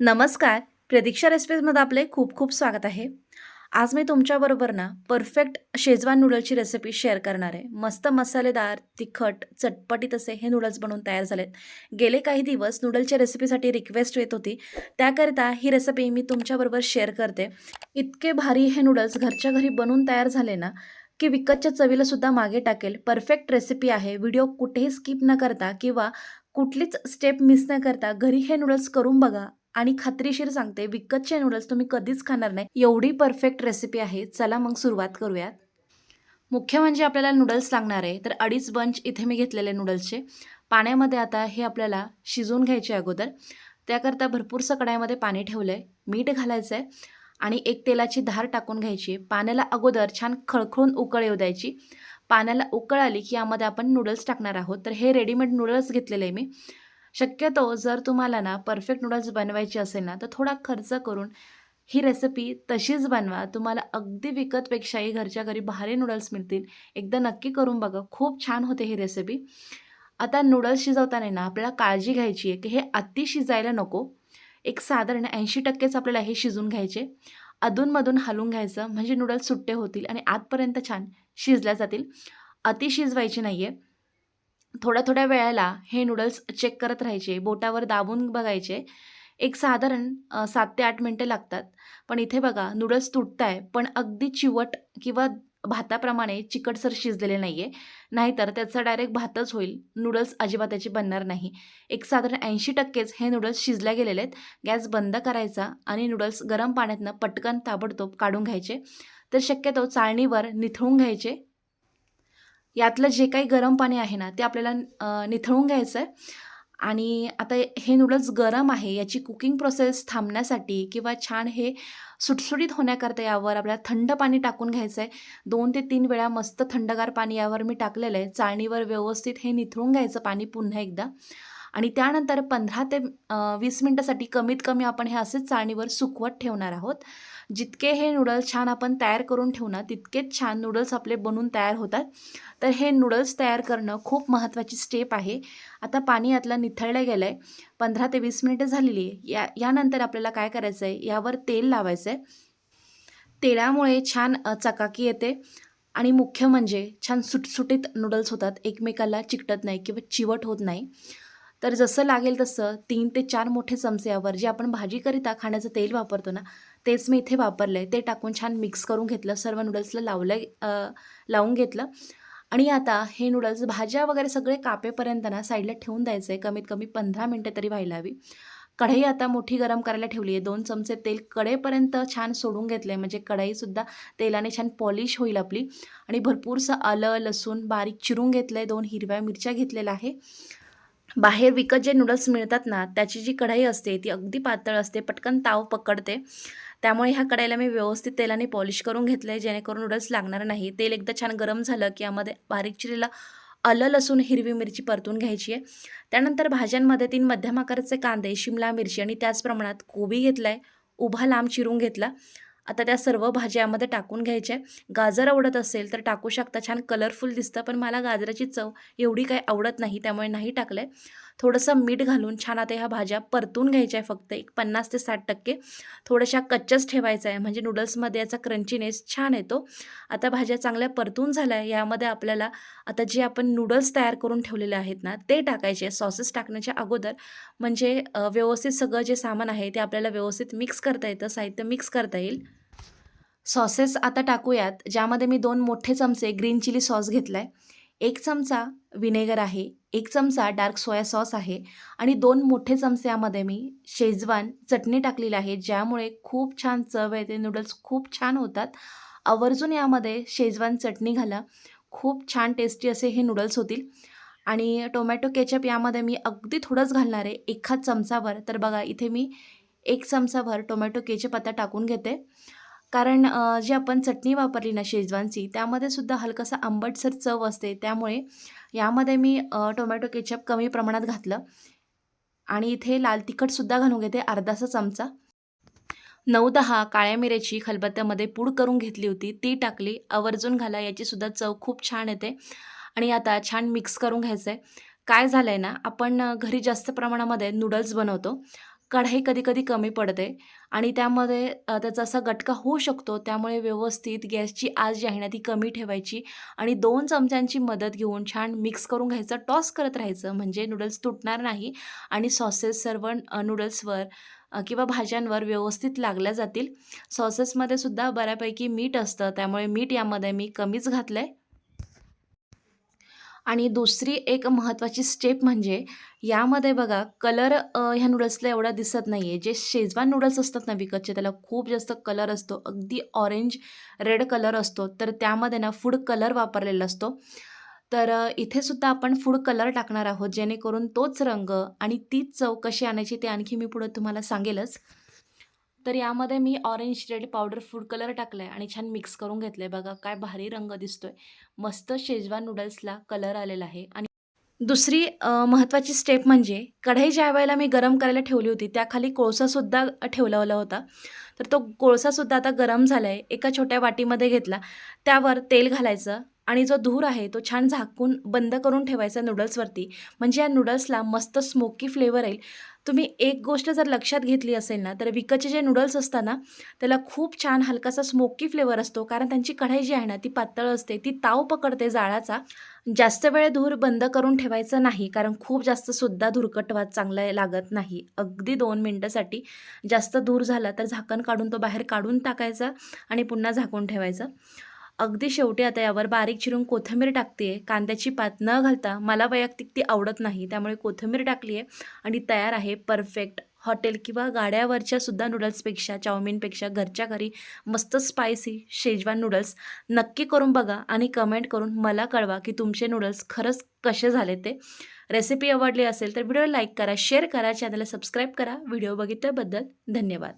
नमस्कार. प्रतीक्षा रेसिपीजमध्ये आपले खूप खूप स्वागत आहे. आज मी तुमच्याबरोबर ना परफेक्ट शेजवान नूडलची रेसिपी शेअर करणार आहे. मस्त मसालेदार तिखट चटपटीत असे हे नूडल्स बनवून तयार झालेत. गेले काही दिवस नूडलच्या रेसिपीसाठी रिक्वेस्ट येत होती. त्याकरिता ही रेसिपी मी तुमच्याबरोबर शेअर करते. इतके भारी हे नूडल्स घरच्या घरी बनवून तयार झाले ना की विकतच्या चवीला सुद्धा मागे टाकेल. परफेक्ट रेसिपी आहे. व्हिडिओ कुठेही स्किप न करता किंवा कुठलीच स्टेप मिस न करता घरी हे नूडल्स करून बघा. आणि खात्रीशीर सांगते विकतचे नूडल्स तुम्ही कधीच खाणार नाही. एवढी परफेक्ट रेसिपी आहे. चला मग सुरुवात करूयात. मुख्य म्हणजे आपल्याला नूडल्स लागणार आहे. तर अडीच बंच इथे मी घेतलेले नूडल्सचे पाण्यामध्ये आता हे आपल्याला शिजवून घ्यायचे अगोदर. त्याकरता भरपूरसं कढाईमध्ये पाणी ठेवलं आहे मीठ घालायचं आहे आणि एक तेलाची धार टाकून घ्यायची. पाण्याला अगोदर छान खळखळून उकळ येऊ द्यायची. पाण्याला उकळ आली की यामध्ये आपण नूडल्स टाकणार आहोत. तर हे रेडीमेड नूडल्स घेतलेले आहे मी. शक्यतो जर तुम्हाला ना परफेक्ट नूडल्स बनवायची असेल ना तर थोडा खर्च करून ही रेसिपी तशीच बनवा. तुम्हाला अगदी विकतपेक्षाही घरच्या घरी भारी नूडल्स मिळतील. एकदा नक्की करून बघा. खूप छान होते ही रेसिपी आता नूडल्स शिजवताना ना आपल्याला काळजी घ्यायची आहे की हे अति शिजायला नको. एक साधारण ऐंशी टक्केच आपल्याला हे शिजून घ्यायचे. अधूनमधून हलवून घ्यायचं. म्हणजे नूडल्स सुट्टे होतील आणि आतपर्यंत छान शिजल्या जातील. अति शिजवायची नाही आहे थोड्या थोड्या वेळेला हे नूडल्स चेक करत राहायचे बोटावर दाबून बघायचे. एक साधारण सात ते आठ मिनटे लागतात. पण इथे बघा नूडल्स तुटत आहे पण अगदी चिवट किंवा भाताप्रमाणे चिकटसर शिजलेले नाही आहे नाहीतर त्याचा डायरेक्ट भातच होईल. नूडल्स अजिबात त्याची बनणार नाही. एक साधारण ऐंशी टक्केच हे नूडल्स शिजल्या गेलेले आहेत. गॅस बंद करायचा आणि नूडल्स गरम पाण्यातनं पटकन ताबडतोब काढून घ्यायचे. तर शक्यतो चाळणीवर निथळून घ्यायचे. यातलं जे काही गरम पाणी आहे ना ते आपल्याला निथळून घ्यायचं आहे आणि आता हे नूडल्स गरम आहे याची कुकिंग प्रोसेस थांबण्यासाठी किंवा छान हे सुटसुटीत होण्याकरता यावर आपल्याला थंड पाणी टाकून घ्यायचं आहे दोन ते तीन वेळा मस्त थंडगार पाणी यावर मी टाकलेलं आहे. चाळणीवर व्यवस्थित हे निथळून घ्यायचं पाणी पुन्हा एकदा. आणि त्यानंतर पंधरा ते वीस मिनटासाठी कमीत कमी आपण हे असेच चाळणीवर सुकवत ठेवणार आहोत. जितके हे नूडल्स छान आपण तयार करून ठेवू ना तितकेच छान नूडल्स आपले बनून तयार होतात. तर हे नूडल्स तयार करणं खूप महत्त्वाची स्टेप आहे. आता पाणी यातलं निथळलं गेलं आहे पंधरा ते वीस मिनिटं झालेली आहे. या यानंतर आपल्याला काय करायचं आहे यावर तेल लावायचं आहे तेलामुळे छान चकाकी येते. आणि मुख्य म्हणजे छान सुटसुटीत नूडल्स होतात. एकमेकाला चिकटत नाही किंवा चिवट होत नाही. तर जसं लागेल तसं तीन ते चार मोठे चमचे जे आपण भाजीकरिता खाण्याचं तेल वापरतो ना तेच मी इथे वापरलं आहे ते टाकून छान मिक्स करून घेतलं सर्व नूडल्सला लावलं लावून घेतलं. आणि आता हे नूडल्स भाज्या वगैरे सगळे कापेपर्यंत ना साईडला ठेवून द्यायचं आहे कमीत कमी पंधरा मिनटं तरी व्हायला हवी कढई आता मोठी गरम करायला ठेवली आहे. दोन चमचे तेल कडेपर्यंत छान सोडून घेतलं आहे म्हणजे कढईसुद्धा तेलाने छान पॉलिश होईल आपली. आणि भरपूरसं आलं लसूण बारीक चिरून घेतलं आहे दोन हिरव्या मिरच्या घेतलेल्या आहे. बाहेर विकत जे नूडल्स मिळतात ना त्याची जी कढाई असते ती अगदी पातळ असते पटकन ताव पकडते. त्यामुळे ह्या कढाईला मी व्यवस्थित तेलाने पॉलिश करून घेतलं आहे जेणेकरून नूडल्स लागणार नाही. तेल एकदा छान गरम झालं की यामध्ये बारीक चिरेला आलं लसूण हिरवी मिरची परतून घ्यायची आहे. त्यानंतर भाज्यांमध्ये तीन मध्यम आकाराचे कांदे शिमला मिरची आणि त्याच प्रमाणात कोबी घेतला आहे उभा लांब चिरून घेतला. आता त्या सर्व भाज्या यामध्ये टाकून घ्यायच्या गाजर आवडत असेल तर टाकू शकता. छान कलरफुल दिसतं पण मला गाजराची चव एवढी काही आवडत नाही त्यामुळे नाही टाकलं आहे थोडंसं मीठ घालून छान आता ह्या भाज्या परतून घ्यायच्या आहे फक्त एक पन्नास ते साठ टक्के. थोड्याशा कच्च्याच ठेवायचं आहे म्हणजे नूडल्समध्ये याचा क्रंचीनेस छान येतो. आता भाज्या चांगल्या परतून झाल्या यामध्ये आपल्याला आता जे आपण नूडल्स तयार करून ठेवलेले आहेत ना ते टाकायचे सॉसेस टाकण्याच्या अगोदर म्हणजे व्यवस्थित सगळं जे सामान आहे ते आपल्याला व्यवस्थित मिक्स करता येतं साहित्य मिक्स करता येईल. सॉसेस आता टाकूयात ज्यामध्ये मी दोन मोठे चमचे ग्रीन चिली सॉस घेतला आहे एक चमचा विनेगर आहे एक चमचा डार्क सोया सॉस आहे आणि दोन मोठे चमचे यामध्ये मी शेजवान चटणी टाकलेली आहे ज्यामुळे खूप छान चव येते नूडल्स खूप छान होतात. आवर्जून यामध्ये शेजवान चटणी घाला खूप छान टेस्टी असे हे नूडल्स होतील. आणि टोमॅटो केचप यामध्ये मी अगदी थोडंच घालणार आहे एखाद चमचाभर. तर बघा इथे मी एक चमचाभर टोमॅटो केचप आता टाकून घेते. कारण जी आपण चटणी वापरली ना शेजवानची त्यामध्ये सुद्धा हलकासा आंबटसर चव असते. त्यामुळे यामध्ये मी टोमॅटो केचप कमी प्रमाणात घातलं आणि इथे लाल तिखटसुद्धा घालून घेते अर्धासा चमचा. नऊ दहा काळ्या मिऱ्याची खलबत्त्यामध्ये पूड करून घेतली होती ती टाकली आवर्जून घाला याचीसुद्धा चव खूप छान येते. आणि आता छान मिक्स करून घ्यायचं आहे काय झालं आहे ना आपण घरी जास्त प्रमाणामध्ये नूडल्स बनवतो. कढाई कधी कधी कमी पडते आणि त्यामध्ये त्याचा असा गटका होऊ शकतो त्यामुळे व्यवस्थित गॅसची आज जी आहे ना ती कमी ठेवायची आणि दोन चमच्यांची मदत घेऊन छान मिक्स करून घ्यायचं टॉस करत राहायचं. म्हणजे नूडल्स तुटणार नाही आणि सॉसेस सर्व नूडल्सवर किंवा भाज्यांवर व्यवस्थित लागल्या जातील. सॉसेसमध्ये सुद्धा बऱ्यापैकी मीठ असतं त्यामुळे मीठ यामध्ये मी कमीच घातलं आहे आणि दुसरी एक महत्त्वाची स्टेप म्हणजे यामध्ये बघा कलर ह्या नूडल्सला एवढा दिसत नाही आहे जे शेजवान नूडल्स असतात ना विकतचे त्याला खूप जास्त कलर असतो. अगदी ऑरेंज रेड कलर असतो. तर त्यामध्ये ना फूड कलर वापरलेला असतो. तर इथे सुद्धा आपण फूड कलर टाकणार आहोत जेणेकरून तोच रंग आणि तीच चव कशी आणायची ते आणखी मी पुढे तुम्हाला सांगेलच. तर यामध्ये मी orange red powder food colour टाकला आहे आणि छान मिक्स करून घेतलं आहे बघा काय भारी रंग दिसतोय. मस्त शेजवान नूडल्सला कलर आलेला आहे. आणि दुसरी महत्त्वाची स्टेप म्हणजे कढई ज्या वेळेला मी गरम करायला ठेवली होती त्याखाली कोळसासुद्धा ठेवलेला होता. तर तो कोळसासुद्धा आता गरम झाला आहे एका छोट्या वाटीमध्ये घेतला. त्यावर तेल घालायचं. आणि जो धूर आहे तो छान झाकून बंद करून ठेवायचा नूडल्सवरती. म्हणजे या नूडल्सला मस्त स्मोकी फ्लेवर येईल. तुम्ही एक गोष्ट जर लक्षात घेतली असेल ना तर विकतचे जे नूडल्स असतात ना त्याला खूप छान हलकासा स्मोकी फ्लेवर असतो. कारण त्यांची कढाई जी आहे ना ती पातळ असते ती ताव पकडते जाळाचा. जास्त वेळ धूर बंद करून ठेवायचं नाही कारण खूप जास्त सुद्धा धुरकटवात चांगलं लागत नाही. अगदी दोन मिनटासाठी जास्त धूर झाला तर झाकण काढून तो बाहेर काढून टाकायचा आणि पुन्हा झाकून ठेवायचं. अगदी शेवटी आता यावर बारीक चिरून कोथिंबीर टाकते आहे कांद्याची पात न घालता मला वैयक्तिक ती आवडत नाही. त्यामुळे कोथिंबीर टाकली आहे आणि तयार आहे परफेक्ट. हॉटेल किंवा गाड्यावरच्या सुद्धा नूडल्सपेक्षा चाऊमिनपेक्षा घरच्या घरी मस्त स्पायसी शेजवान नूडल्स नक्की करून बघा आणि कमेंट करून मला कळवा की तुमचे नूडल्स खरंच कसे झाले ते. रेसिपी आवडली असेल तर व्हिडिओ लाईक करा शेअर करा चॅनलला सबस्क्राईब करा. व्हिडिओ बघितल्याबद्दल धन्यवाद.